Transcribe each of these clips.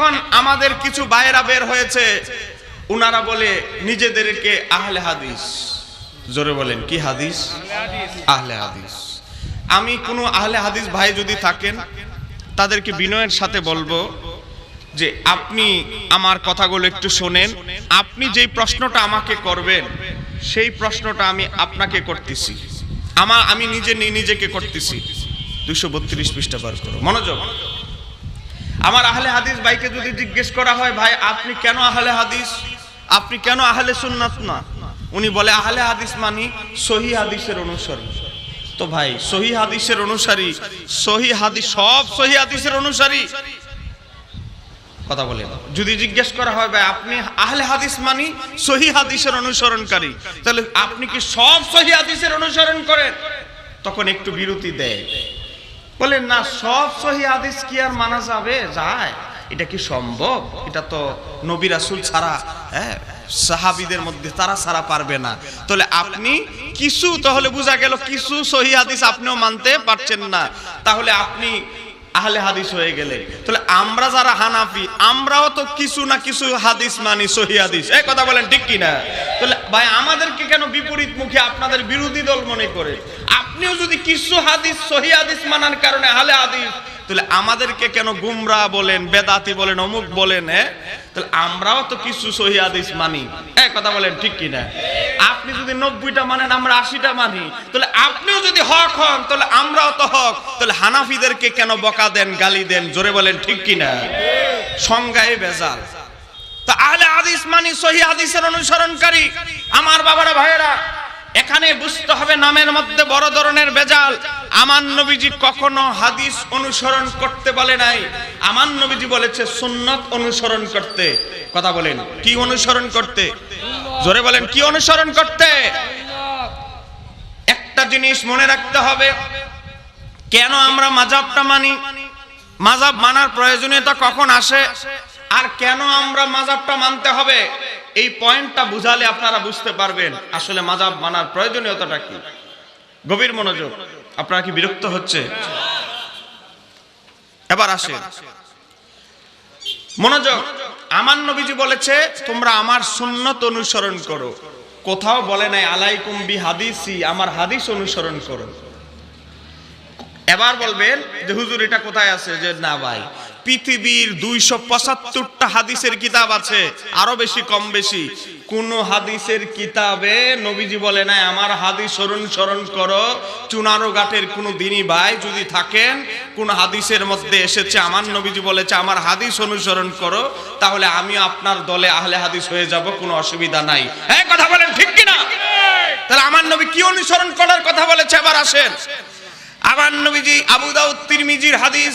এখন আমাদের কিছু বাইরা বের হয়েছে। উনারা বলে, নিজেদেরকে আহলে হাদিস। জোরে বলেন, কি হাদিস? আহলে হাদিস। আমি কোনো আহলে হাদিস ভাই যদি থাকেন, তাদেরকে বিনয়ের সাথে বলব যে, আপনি আমার কথাগুলো একটু শোনেন। আপনি যেই প্রশ্নটা আমাকে করবেন, সেই প্রশ্নটা আমি আপনাকে করতেছি। আমার, আমি নিজে নিজেকে করতেছি। দুশো বত্রিশ পৃষ্ঠা বার করো। মনোযোগ। আমার আহলে হাদিস ভাইকে যদি জিজ্ঞেস করা হয়, ভাই, আপনি কেন আহলে হাদিস? আপনি কেন আহলে সুন্নাত না? উনি বলে, আহলে হাদিস মানি সহি হাদিসের অনুসরণ তো ভাই, সহি হাদিসের অনুসারী, সহি হাদিস, সব সহি হাদিসের অনুসারী। কথা বলেন। যদি জিজ্ঞেস করা হয়, ভাই, আপনি আহলে হাদিস মানি সহি হাদিসের অনুসরণকারী? তাহলে আপনি কি সব সহি হাদিসের অনুসরণ করেন? তখন একটু বিরতি দেয়। বলেন, না, সব সহি হাদিস কি আর মানা যাবে? যায়। এটা কি সম্ভব? এটা তো নবী রাসূল ছাড়া হ্যাঁ সাহাবিদের মধ্যে তারা ছাড়া পারবে না। তাহলে আপনি কিছু, তাহলে বোঝা গেল কিছু সহি হাদিস আপনিও মানতে পারছেন না। তাহলে আপনি আহলে হাদিস হয়ে গেলে তাহলে আমরা যারা হানাফি, আমরাও তো কিছু না কিছু হাদিস মানি, সহি হাদিস। এই কথা বলেন ঠিক কি না তাহলে ভাই, আমাদেরকে কেন বিপরীত মুখে আপনাদের বিরোধী দল মনে করে? আপনিও যদি কিছু হাদিস, সহি হাদিস মানার কারণে হালে হাদিস, তাহলে আমাদেরকে কেন গুমরা বলেন, বেদাতি বলেন, অমুক বলেন হ্যাঁ? তাহলে আমরাও তো কিছু সহি হাদিস মানি। এক কথা বলেন, ঠিক কি না আপনি যদি নব্বইটা মানেন, আমরা আশিটা মানি। তাহলে আপনিও যদি হক হন, তাহলে আমরাও তো হক। তাহলে হানাফিদেরকে কেন বকা দেন, গালি দেন, জোরে বলেন, ঠিক কি না সংজ্ঞায় বেজাল তা আহলে হাদিস মানি সহি অনুসরণকারী। আমার বাবারা, ভাইয়েরা, এখানে বুঝতে হবে নামের মধ্যে বড় ধরনের বেজাল। কখনো হাদিস অনুসরণ করতে বলে নাই। বলেছে, সুন্নত অনুসরণ করতে। কথা বলেন, কি অনুসরণ করতে? জোরে বলেন, কি অনুসরণ করতে? একটা জিনিস মনে রাখতে হবে, কেন আমরা মাজাবটা মানি? মাজাব মানার প্রয়োজনীয়তা কখন আসে? আর কেন আমরা মাজাবটা মানতে হবে? এই পয়েন্টটা বুঝালে আপনারা বুঝতে পারবেন আসলে মাজাব মানার প্রয়োজনীয়তাটা কি। গভীর মনোযোগ। আপনারা কি বিরক্ত হচ্ছে? এবার আসে মনোযোগ। আমার নবীজি বলেছে, তোমরা আমার সুন্নত অনুসরণ করো। কোথাও বলে নাই, আলাইকুম বি হাদিসি আমার হাদিস অনুসরণ করো। এবার বলবেন যে, হুজুর, এটা কোথায় আছে? যে, না ভাই পৃথিবীর দুইশো পঁচাত্তরটা হাদিসের কিতাব আছে, আরও বেশি, কম বেশি। কোন হাদিসের কিতাবে নবীজি বলে নাই, আমার হাদিস অনুসরণ করো, চুনারো ঘাটের কোনো দিনই ভাই যদি থাকেন, কোন হাদিসের মধ্যে এসেছে, আমার নবীজি বলেছে, আমার হাদিস অনুসরণ করো, তাহলে আমি আপনার দলে আহলে হাদিস হয়ে যাব, কোনো অসুবিধা নাই। হ্যাঁ কথা বলেন ঠিক কিনা? তাহলে আমার নবী কি অনুসরণ করার কথা বলেছে? এবার আসেন। আমার নবীজি আবু দাউদ তিরমিজির হাদিস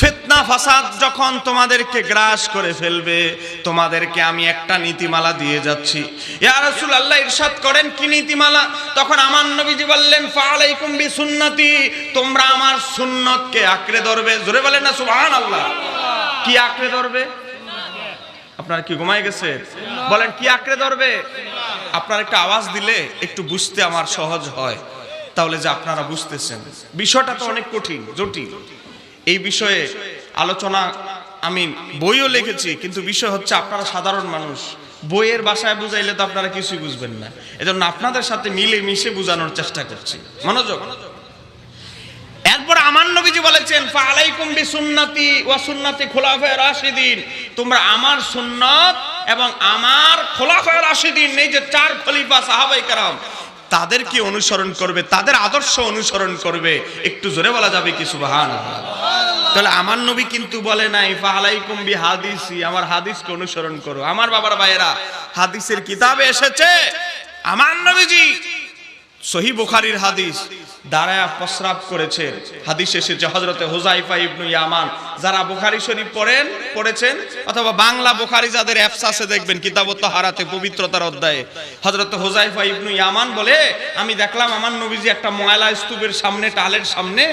ফিতনা, ফাসাদ যখন তোমাদেরকে গ্রাস করে ফেলবে, তোমাদেরকে আমি একটা নীতিমালা দিয়ে যাচ্ছি। ইয়া রাসূলুল্লাহ, ইরশাদ করেন কি নীতিমালা? তখন আমার নবীজি বললেন ফালাইকুম বি সুন্নতি তোমরা আমার সুন্নতকে আঁকড়ে ধরবে। জোরে বলেন না, সুবহানাল্লাহ। কি আঁকড়ে ধরবে? আপনার কি ঘুমায় গেছে? বলেন, কি আঁকড়ে ধরবে? আপনার একটা আওয়াজ দিলে একটু বুঝতে আমার সহজ হয়। তাহলে যে আপনারা বুঝতেছেন। বিষয়টা তো অনেক কঠিন, জটিল। এই বিষয়ে আলোচনা আমি বইও লিখেছি কিন্তু বিষয় হচ্ছে আপনারা সাধারণ মানুষ বইয়ের ভাষায় বুঝাইলে তো আপনারা কিছুই বুঝবেন না এজন্য আপনাদের সাথে মিলে মিশে বোঝানোর চেষ্টা করছি মনোযোগ এরপর আমার নবীজি বলেছেন ফালাইকুম বি সুন্নতি ওয়া সুন্নতি খোলাফায়ে রাশিদিন তোমরা আমার সুন্নত এবং আমার খোলাফায়ে রাশিদিন এই যে চার খলিফা সাহাবাই کرام তাদেরকে অনুসরণ করবে তাদের আদর্শ অনুসরণ করবে একটু জোরে বলা যাবে কি সুবহানাল্লাহ তাহলে আমার নবী কিন্তু বলে নাই ফাহালাই কুম্বি হাদিসি আমার হাদিসকে অনুসরণ করো। আমার বাবার ভাইয়েরা, হাদিসের কিতাবে এসেছে, আমার নবীজি সহি বুখারির হাদিস। দাঁড়ায়া প্রস্রাব করেছে। হাদিস এসেছে হজরতে হুজাইফা ইবনু ইয়ামান, যারা বুখারি শরীফ পড়েন, পড়েছেন, অথবা বাংলা বুখারি যাদের অ্যাপস আছে দেখবেন কিতাবত হারাতে পবিত্রতার অধ্যায়ে। হজরত হুজাইফা ইবনু ইয়ামান বলে, আমি দেখলাম আমার নবীজি একটা ময়লা স্তূপের সামনে, টালের সামনে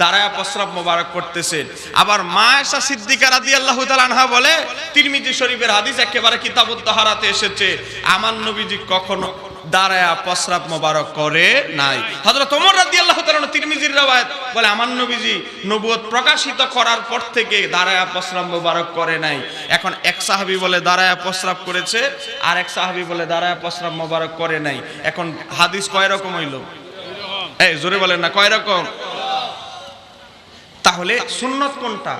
দাঁড়ায়া প্রস্রাব মোবারক করতেছেন আবার মা এসা সিদ্দিকা রাদিয়াল্লাহু তাআলা আনহা বলে, তিরমিজি শরীফের হাদিস একেবারে কিতাবত হারাতে এসেছে। আমার নবীজি কখনো দাঁড়ায়া প্রস্রাব মোবারক করে নাই। হযরত ওমর রাদিয়াল্লাহু তাআলা তিরমিজির রওয়ায়াত বলে, আমার নবীজি নবুয়ত প্রকাশিত করার পর থেকে দাঁড়ায়া প্রস্রাব মোবারক করে নাই। এখন এক সাহাবী বলে, দাঁড়ায়া প্রস্রাব করেছে। আর এক সাহাবী বলে, দাঁড়ায়া প্রস্রাব মোবারক করে নাই। এখন হাদিস কয় রকম হইল? এই, জোরে বলেন না, কয় রকম? তাহলে সুন্নত কোনটা?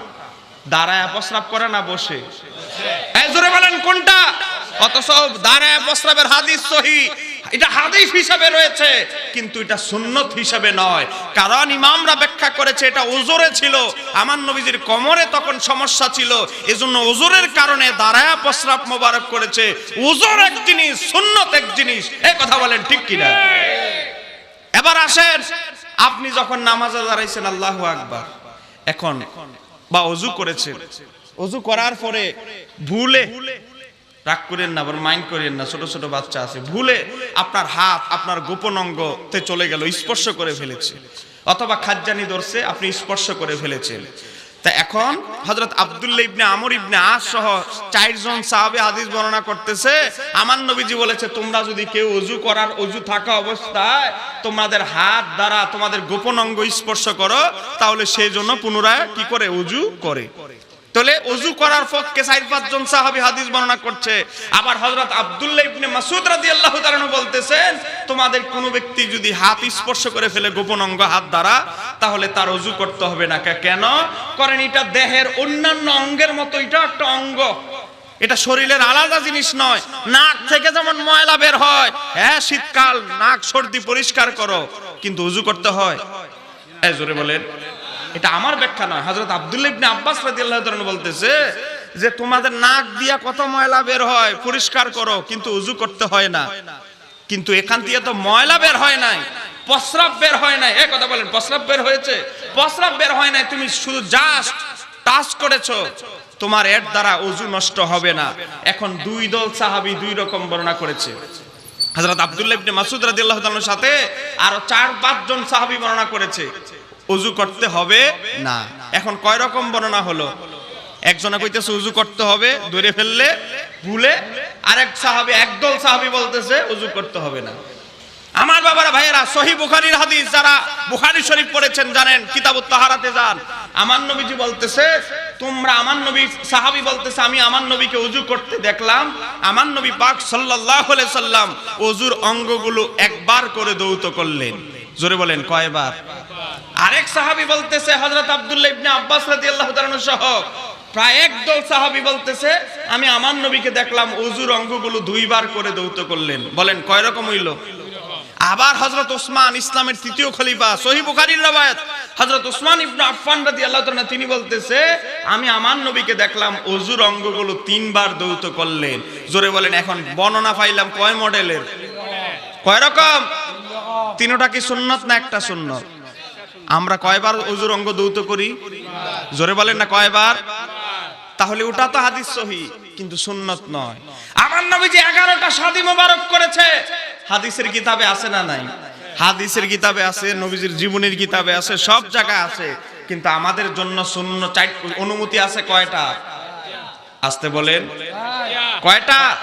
দাঁড়ায় প্রস্রাব করে না বসে? জোরে বলেন কোনটা? অথচ দাঁড়ায় প্রস্রাবের হাদিস সহি। এটা হাদিস হিসাবে রয়েছে, কিন্তু এটা সুন্নত হিসাবে নয়। কারণ ইমামরা ব্যাখ্যা করেছে, এটা ওজোরে ছিল। আমার নবীজির কোমরে তখন সমস্যা ছিল। এজন্য ওজোরের কারণে দাঁড়ায় প্রস্রাব মোবারক করেছে। ওজোর এক জিনিস, সুন্নত এক জিনিস। এই কথা বলেন ঠিক কিনা? এবার আসেন, আপনি যখন নামাজে দাঁড়াইছেন, আল্লাহু আকবার। এখন বা অজু করেছেন। অজু করার পরে ভুলে রাগ করেন না আবার মাইন্ড করেন না, ছোট ছোট বাচ্চা আছে। ভুলে আপনার হাত, আপনার গোপন অঙ্গতে চলে গেল, স্পর্শ করে ফেলেছে। অথবা খাজ্জানি ধরছে, আপনি স্পর্শ করে ফেলেছেন। তা এখন হজরত আব্দুল্লাহ ইবনে আমর ইবনে আস সহ চারজন সাহাবে হাদিস বর্ণনা করতেছে, আমার নবীজি বলেছে, তোমরা যদি কেউ অজু করার অজু থাকা অবস্থায় তোমাদের হাত দ্বারা তোমাদের গোপন অঙ্গ স্পর্শ করো, তাহলে সেই জন্য পুনরায় কি করে? অজু করে। তাহলে অজু করার পক্ষে চার পাঁচজন সাহাবী হাদিস বর্ণনা করছে। আবার হযরত আব্দুল্লাহ ইবনে মাসউদ রাদিয়াল্লাহু তাআলা বলতেছেন, তোমাদের কোনো ব্যক্তি যদি হাত স্পর্শ করে ফেলে গোপন অঙ্গ হাত দ্বারা, তাহলে তার অজু করতে হবে না। কেন? করেন এটা দেহের অন্যান্য অঙ্গের মতো, এটা একটা অঙ্গ। এটা শরীরের আলাদা জিনিস নয়। নাক থেকে যেমন ময়লা বের হয় হ্যাঁ শীতকাল, নাক সর্দি পরিষ্কার করো, কিন্তু উজু করতে হয়। জোরে বলেন। এটা আমার ব্যাখ্যা নয়। হযরত আব্দুল্লাহ ইবনে আব্বাস বলতেছে যে তোমাদের নাক দিয়া কত ময়লা বের হয়, পরিষ্কার করো, কিন্তু উজু করতে হয় না। কিন্তু এখান দিয়ে তো ময়লা বের হয় নাই, প্রস্রাব বের হয় নাই। এই কথা বলেন, প্রস্রাব বের হয়েছে? প্রস্রাব বের হয় নাই, তুমি শুধু জাস্ট টাচ করেছ, তোমার এর দ্বারা অজু নষ্ট হবে না। এখন দুই দল সাহাবী দুই রকম বর্ণনা করেছে। হযরত আব্দুল্লাহ ইবনে মাসউদ রাদিয়াল্লাহু তাআলার সাথে আরও চার পাঁচজন সাহাবী বর্ণনা করেছে। অজু করতে হবে? না। এখন কয় রকম বর্ণনা হলো? একজনে কইতেছে উজু করতে হবে ধরে ফেললে ভুলে। আরেক সাহাবী একদল সাহাবী বলতেছে উজু করতে হবে না। আমার বাবারা ভাইয়েরা সহি বুখারীর হাদিস যারা বুখারী শরীফ পড়েছেন জানেন কিতাবুত তাহারাতে যান। আমার নবীজি বলতেছে তোমরা আমার নবী সাহাবী বলতেছে আমি আমার নবীকে উজু করতে দেখলাম। আমার নবী পাক সাল্লাল্লাহু আলাইহি সাল্লাম অজুর অঙ্গগুলো একবার করে দৌত করলেন। জোরে বলেন কয়বার? আরেক সাহাবী বলতেছে, হযরত আব্দুল্লাহ ইবনে আব্বাস রাদিয়াল্লাহু তাআলা সহ। প্রায় একদল সাহাবী বলতেছে, আমি আমার নবীকে দেখলাম অজুর অঙ্গগুলো দুইবার করে দৌত করলেন। বলেন, কয় রকম হইল? আবার হযরত ওসমান ইসলামের তৃতীয় খলিফা সহি বুখারীর রওয়ায়াত হযরত ওসমান ইবনে আফফান রাদিয়াল্লাহু তাআলা তিনি বলতেছে, আমি আমার নবীকে দেখলাম অজুর অঙ্গগুলো তিনবার দৌত করলেন। জোরে বলেন, এখন বর্ণনা পাইলাম কয় মডেলের? কয় রকম? তিনটা কি সুন্নত না একটা সুন্নত? আমরা কয়বার অজুর অঙ্গ দৌত করি? জোরে বলেন না কয়বার? তাহলে ওটা তো হাদিস সহি, কিন্তু সুন্নত নয়। আমার নবী যে এগারোটা শাদী মোবারক করেছে। হাদিসের কিতাবে আছে না নাই? হাদিসের কিতাবে আছে, নবীজির জীবনের কিতাবে আছে, সব জায়গায় আছে। কিন্তু আমাদের জন্য শূন্য অনুমতি আছে কয়টা? আসতে বলেন। কয়টা?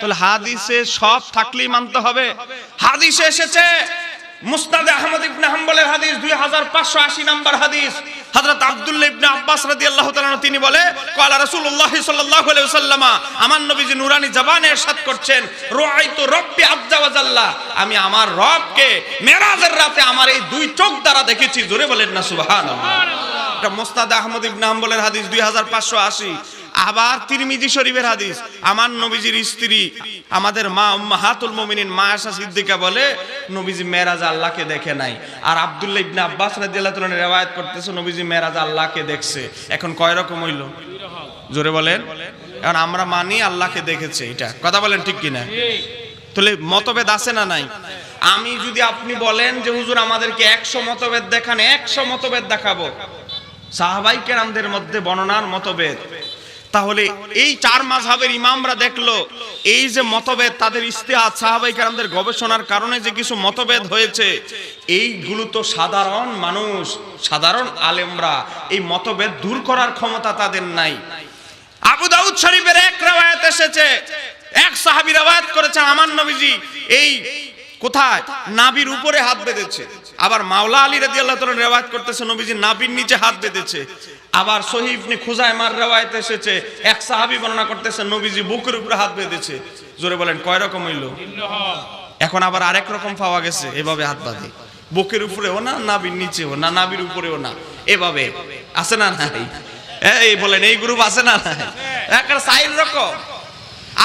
তাহলে হাদিসে সব থাকলেই মানতে হবে। হাদিসে এসেছে মুস্তাদে আহমদ ইবনে হাম্বলের হাদিস 2580 নাম্বার হাদিস। হযরত আব্দুল্লাহ ইবনে আব্বাস রাদিয়াল্লাহু তাআলা তিনি বলে, ক্বালা রাসূলুল্লাহ সাল্লাল্লাহু আলাইহি ওয়াসাল্লামা, আমার নবীজি নুরানি জবানে ইরশাদ করছেন, রাআইতু রাব্বি আজ্জা ওয়া জাল্লা আমি আমার রবকে মেরাজের রাতে আমার এই দুই চোখ দ্বারা দেখেছি। জোরে বলেন না, সুবহানাল্লাহ। এটা মুস্তাদ আহমদ ইবনে হাম্বলের হাদিস 2580 আবার তিরমিজি শরীফের হাদিস। আমার নবীজির স্ত্রী, আমাদের মা মাহাতুল মুমিনিন মা আয়েশা সিদ্দিকা বলে, নবীজি মেরাজ আল্লাহকে দেখে নাই। আর আব্দুল্লাহ ইবনে আব্বাস রাদিয়াল্লাহু রওয়ায়াত করতেছে, নবীজি মেরাজ আল্লাহকে দেখছে। এখন কয় রকম হইল? জোরে বলেন। এখন আমরা মানি আল্লাহকে দেখেছে এটা। কথা বলেন ঠিক কিনা? তাহলে মতভেদ আছে না নাই? আমি যদি আপনি বলেন যে, হুজুর, আমাদেরকে একশো মতভেদ দেখান, একশো মতভেদ দেখাবো। সাহাবাই কেরামদের মধ্যে বর্ণনার মতভেদ। তাহলে এই চার মাঝহাবের ইমামরা দেখল, এই যে মতভেদ তাদের ইস্তেহাদ সাহাবাই কেরামদের গবেষণার কারণে যে কিছু মতভেদ হয়েছে, এইগুলো তো সাধারণ মানুষ, সাধারণ আলেমরা এই মতভেদ দূর করার ক্ষমতা তাদের নাই। আবু দাউদ শরীফের এক রাওয়ায়াত এসেছে, এক সাহাবী রাওয়ায়াত করেছেন, আমার নবীজি এই কোথায়? নাবির উপরে হাত বেঁধেছে। আবার মাওলা আলী রাদিয়াল্লাহু তাআলা রেওয়ায়াত করতেছে, নবীজি নাবির নিচে হাত বেঁধেছে। আবার সহিহ ইবনে খুজাইমার রেওয়ায়াত এসেছে, এক সাহাবী বর্ণনা করতেছে, নবীজি বুকের উপরে হাত বেঁধেছে। জোরে বলেন, কয় রকম হইল? এখন আবার আরেক রকম পাওয়া গেছে, এভাবে হাত বাঁধে। বুকের উপরেও না নাবির নিচেও না নাবির উপরেও না, এভাবে। আছে না নাই? এই বলেন, এই গ্রুপ আছে না নাই? একটা সাইড রকম।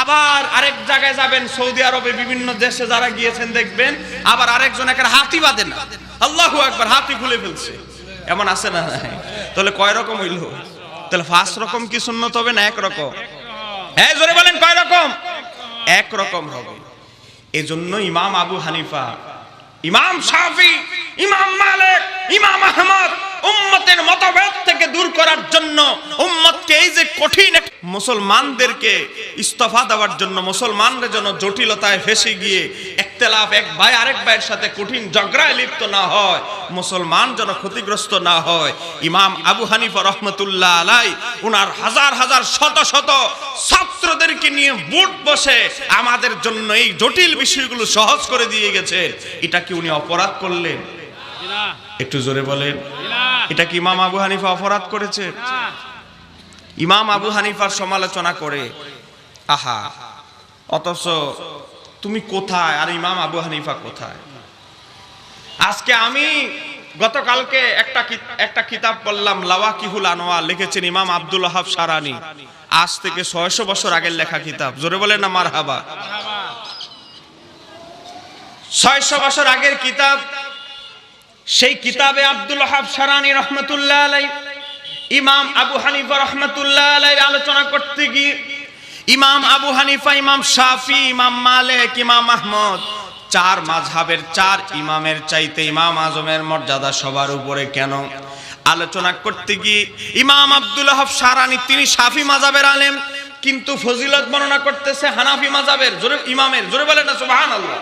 আবার আরেক জায়গায় যাবেন, সৌদি আরবে বিভিন্ন দেশে যারা গিয়েছেন, দেখবেন, আবার আরেকজন একটা হাতি বাঁধে না। আল্লাহু একবার হাতি খুলে ফেলছে। এমন আছে না তাহলে কয় রকম হইল? তাহলে ফার্স্ট রকম কি সুন্নত হবে না এক রকম? হ্যাঁ জোরে বলেন, কয় রকম? এক রকম হবে। এজন্য ইমাম আবু হানিফা, ইমাম শাফি, ইমাম মালিক, ইমাম আহমদ, উম্মতের মতভেদ থেকে দূর করার জন্য উম্মতকে এই যে কঠিন মুসলমানদেরকে ইস্তফা দেওয়ার জন্য মুসলমানরা যেন জটিলতায় ফেসে গিয়ে একতেলাফ এক ভাই আরেক ভাইয়ের সাথে কঠিন ঝগড়ায় লিপ্ত না হয় মুসলমান যেন ক্ষতিগ্রস্ত না হয়। ইমাম আবু হানিফা রহমতুল্লাহ আলাই উনার হাজার হাজার শত শত ছাত্রদেরকে নিয়ে বুট বসে আমাদের জন্য এই জটিল বিষয়গুলো সহজ করে দিয়ে গেছে। এটা কি উনি অপরাধ করলেন? একটু জোরে বলেন। এটা কি ইমাম আবু হানিফা অপরাধ করেছে? ইমাম আবু হানিফার সমালোচনা করে, আহা, অথচ তুমি কোথায় আর ইমাম আবু হানিফা কোথায়? আজকে আমি গতকালকে একটা একটা কিতাব পড়লাম, লাওয়াকিহুল আনোয়া লিখেছেন ইমাম আব্দুল হাফ সারানি আজ থেকে ছয়শো বছর আগের লেখা কিতাব। জোরে বলেন না মার হাবা ছয়শো বছর আগের কিতাব, সেই কিতাবে আব্দুল হাব সারানি রহমতুল্লাহ আলাই ইমাম আবু হানিফা রহমতুল্লাহ আলাই আলোচনা করতে গিয়ে ইমাম আবু হানিফা, ইমাম শাফি, ইমাম মালিক, ইমাম আহমদ, চার মাঝহাবের চার ইমামের চাইতে ইমাম আজমের মর্যাদা সবার উপরে কেন? আলোচনা করতে গিয়ে ইমাম আব্দুল হাব সারানি, তিনি শাফি মাজাবের আলেম, কিন্তু ফজিলত বর্ণনা করতেছে হানাফি মাজাবের জোরে ইমামের, জোরে বলেন না, সুবহানাল্লাহ।